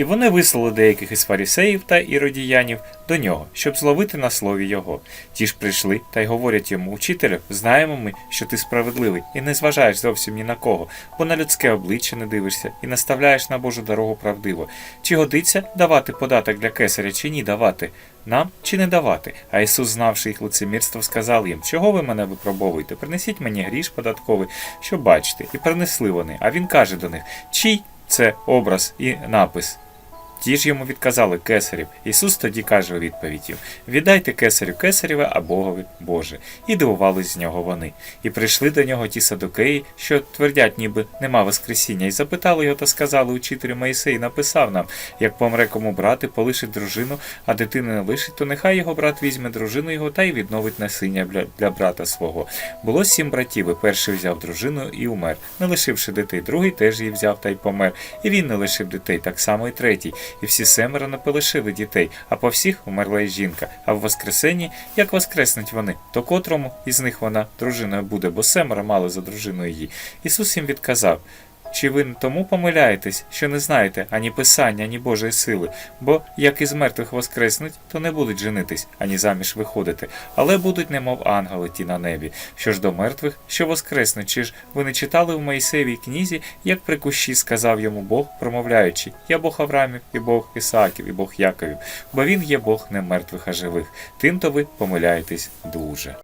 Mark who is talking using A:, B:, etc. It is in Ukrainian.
A: І вони вислали деяких із фарисеїв та іродіянів до нього, щоб зловити на слові його. Ті ж прийшли та й говорять йому, учителю, знаємо ми, що ти справедливий, і не зважаєш зовсім ні на кого, бо на людське обличчя не дивишся і наставляєш на Божу дорогу правдиво. Чи годиться давати податок для кесаря, чи ні давати? Нам чи не давати? А Ісус, знавши їх лицемірство, сказав їм: Чого ви мене випробовуєте? Принесіть мені гріш податковий, що бачите. І принесли вони. А він каже до них: Чий це образ і напис? Ті ж йому відказали кесарів. Ісус тоді каже у відповідь їм: Віддайте кесарю кесарєве, а Богові Боже. І дивувались з нього вони. І прийшли до нього ті садокеї, що твердять, ніби нема Воскресіння, і запитали його та сказали учителю Моїсей, написав нам, як помре кому брати, полишить дружину, а дитини не лишить, то нехай його брат візьме дружину його та й відновить насиння для, для брата свого. Було сім братів, і перший взяв дружину і умер, не лишивши дітей. Другий теж її взяв та й помер. І він не лишив дітей, так само і третій. І всі семеро не полишили дітей, а по всіх умерла й жінка. А в Воскресенні, як воскреснуть вони, то котрому із них вона дружиною буде, бо семеро мали за дружиною її. Ісус їм відказав. Чи ви тому помиляєтесь, що не знаєте ані Писання, ані Божої сили? Бо як із мертвих воскреснуть, то не будуть женитись, ані заміж виходити, але будуть, немов ангели ті на небі. Що ж до мертвих, що воскреснуть, чи ж ви не читали в Моїсеєвій книзі, як при кущі сказав йому Бог, промовляючи: Я Бог Авраамів, і Бог Ісааків, і Бог Яковів, бо він є Бог не мертвих, а живих. Тим то ви помиляєтесь дуже.